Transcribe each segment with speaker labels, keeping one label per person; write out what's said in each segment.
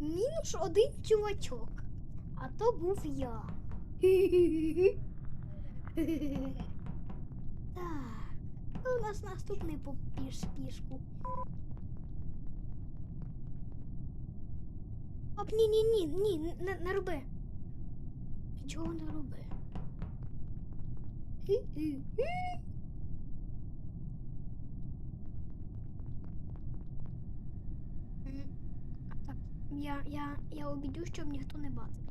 Speaker 1: Мінус один чувачок. А то був я. Так. У нас наступний по піш пішку? Оп, ні, ні, ні, ні, не, не роби. Нічого не роби. Я, я, я обійду, щоб ніхто не бачив.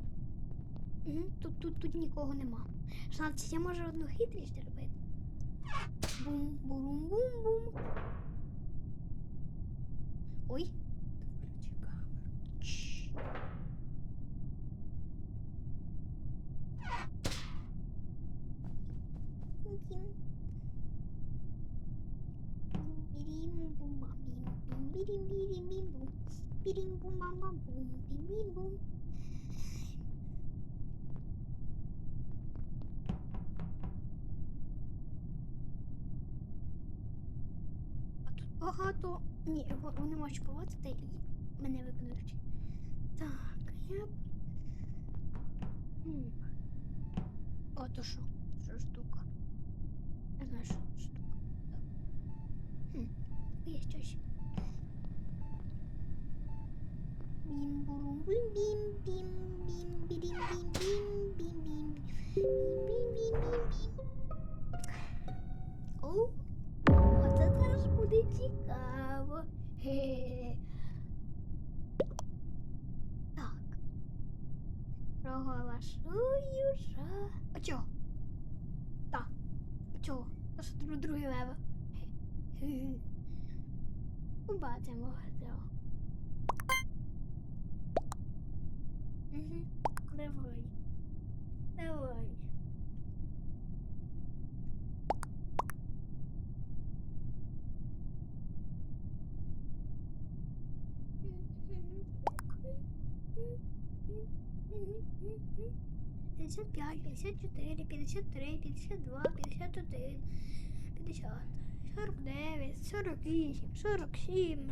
Speaker 1: Угу, тут, тут, тут нікого нема. Значить, я можу одну хитрість зробити. Бум, бум, бум, бум. Ой.
Speaker 2: Включи камеру.
Speaker 1: Чш. Бім. Бім, бум, бам, бім, бім, бірім, бірім, бім, бум. Бам, бам, бум, бім, бім, бум. А тут багато. Ні, во- вони можуть поводити і мене виконують. Так, я. б- Хм. О, то що? Штука? Не знаю, що штука. Хм. Є щось. Бім бурум бім бім бім бім бім бім бім бім бім бім бім бім О, оце теж буде цікаво. Так. Проголошую жа. А чого? Так. А чого? Та що друг другий лева? Побачимо Угу. Давай. Давай. Пятьдесят пять, пятьдесят четыре, пятьдесят три, пятьдесят два, пятьдесят один, пятьдесят, сорок дев'ять, сорок вісім, сорок сім,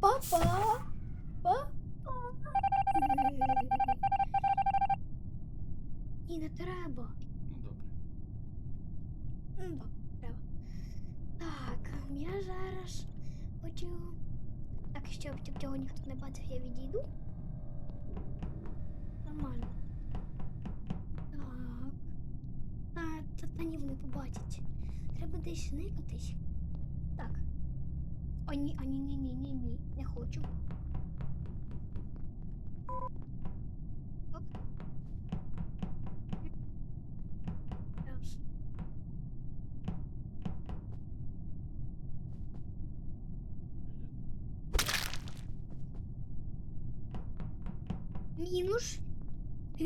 Speaker 1: Папа! Папа! Ні, не треба.
Speaker 2: Ну добре.
Speaker 1: Ну, добре, треба. Так, я зараз хочу. Так, щоб, цього ніхто не бачив, я відійду. Нормально. Так. Та, та, та ні, вони побачать. Треба десь зникатись. Так. О, ні, а ні, ні, ні, ні, ні. Не хочу. Оп. Раз. Мінус. І,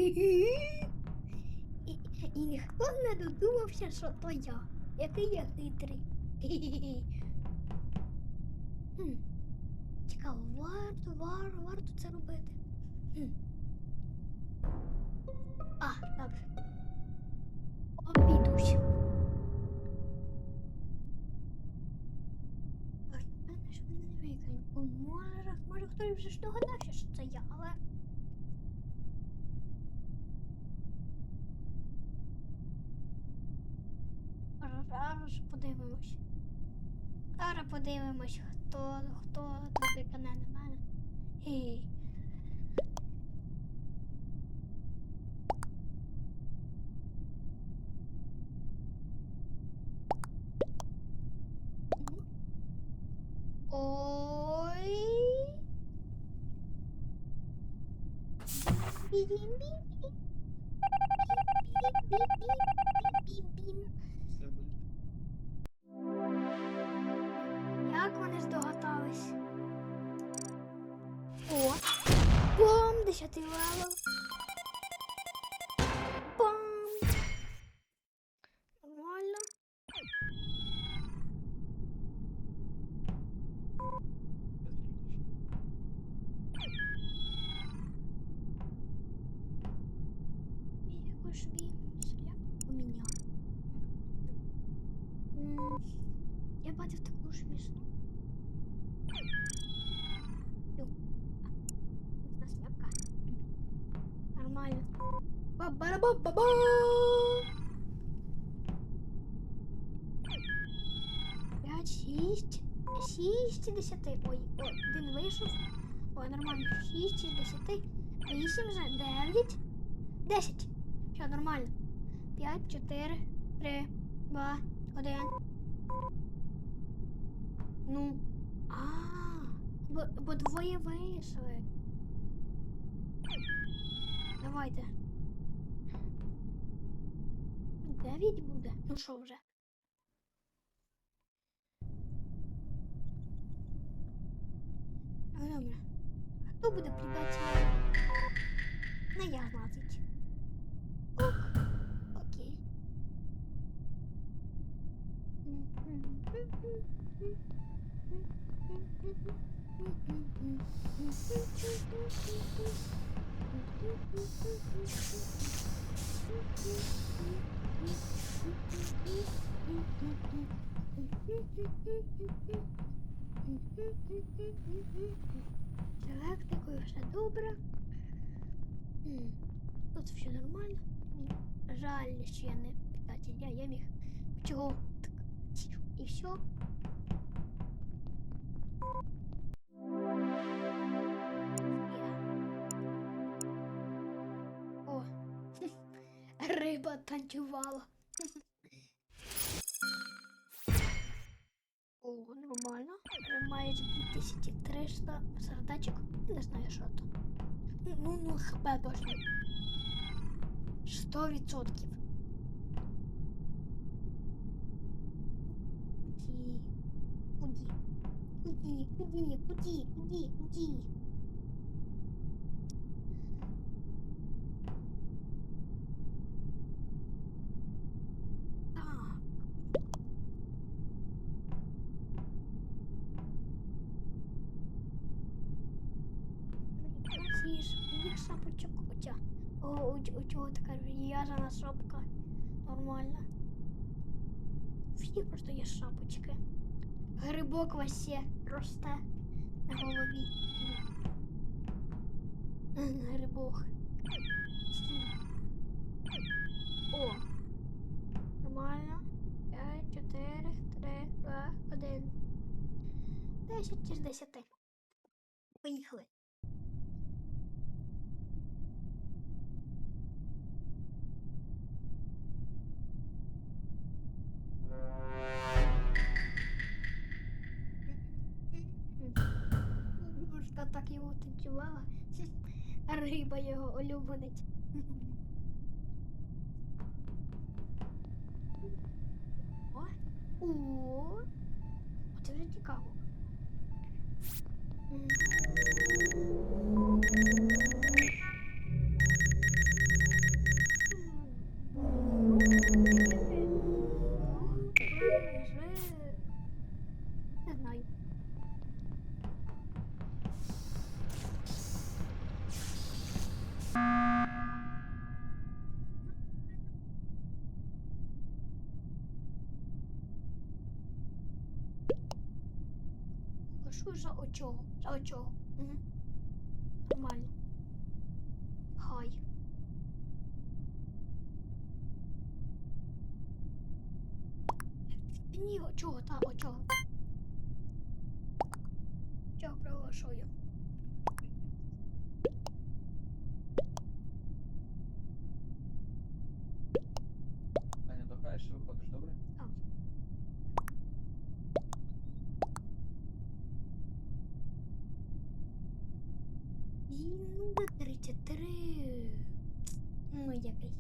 Speaker 1: і ніхто не додумався, що то я. Який я хитрий. Хм. Цікаво, варто, варто, варто це робити. А, добре. Викинуть. Може, може хтось вже ж догадався, що це я, але. Зараз подивимось. Зараз подивимось, хто хто виконає на мене. Хі. Ой. Бі-бі-бі-бі. Бі-бі-бі-бі.
Speaker 2: пощатило. Пам!
Speaker 1: Нормально. И какой шби у меня. Я бачив таку ж мішну. Ба-ба-ба-ба-ба! П'ять, шість. Шість десяти. Ой, один вийшов. Ой, нормально. Шість десяти. Вісім вже. Дев'ять. Десять. Все, нормально. П'ять, чотири, три, два, один. Ну. А, бо, бо двоє вийшли. Давайте. Дев'ять буде. Ну що вже? Добре. Хто буде предателем? Не я, значить. Ок. Окей. З електрикою все добре. Тут все нормально. Жаль, що я не питатель. Я, я міг чого і все. Риба. О, нормально. Має 2300 сердечок. Не знаю, що то. Ну, ну, хп точно. 100 відсотків. Куди? Куди? Куди? Куди? Куди? Куди? Так. Ці ж їх шапочок оця. О, у, у чого така в'язана шапка. Нормально. Всі просто є шапочки. Грибок васе росте на голові. Грибок. О. Нормально. 5, 4, 3, 2, 1. 10 із 10. Поїхали. Його улюбленець. О, о, це вже цікаво. Не знаю. Що за очого? За очого. Угу. Нормально. Хай. Ні, очого, та очого. Чого проголошую?
Speaker 3: Аня, дограєш і виходиш, добре?
Speaker 1: Так. Інга 33. Ну, який.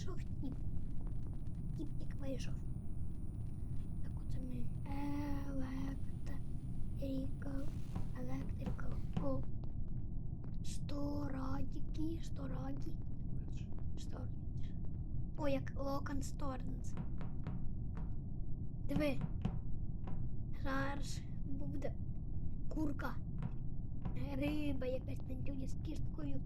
Speaker 1: Вийшов тіп. Тіпік вийшов. Так оце ми електрикал. Електрикал. О. Сторадіки, стораді. Сторінс. О, як Локан Сторінс. Диви. Зараз буде курка. Риба якась на з кісткою.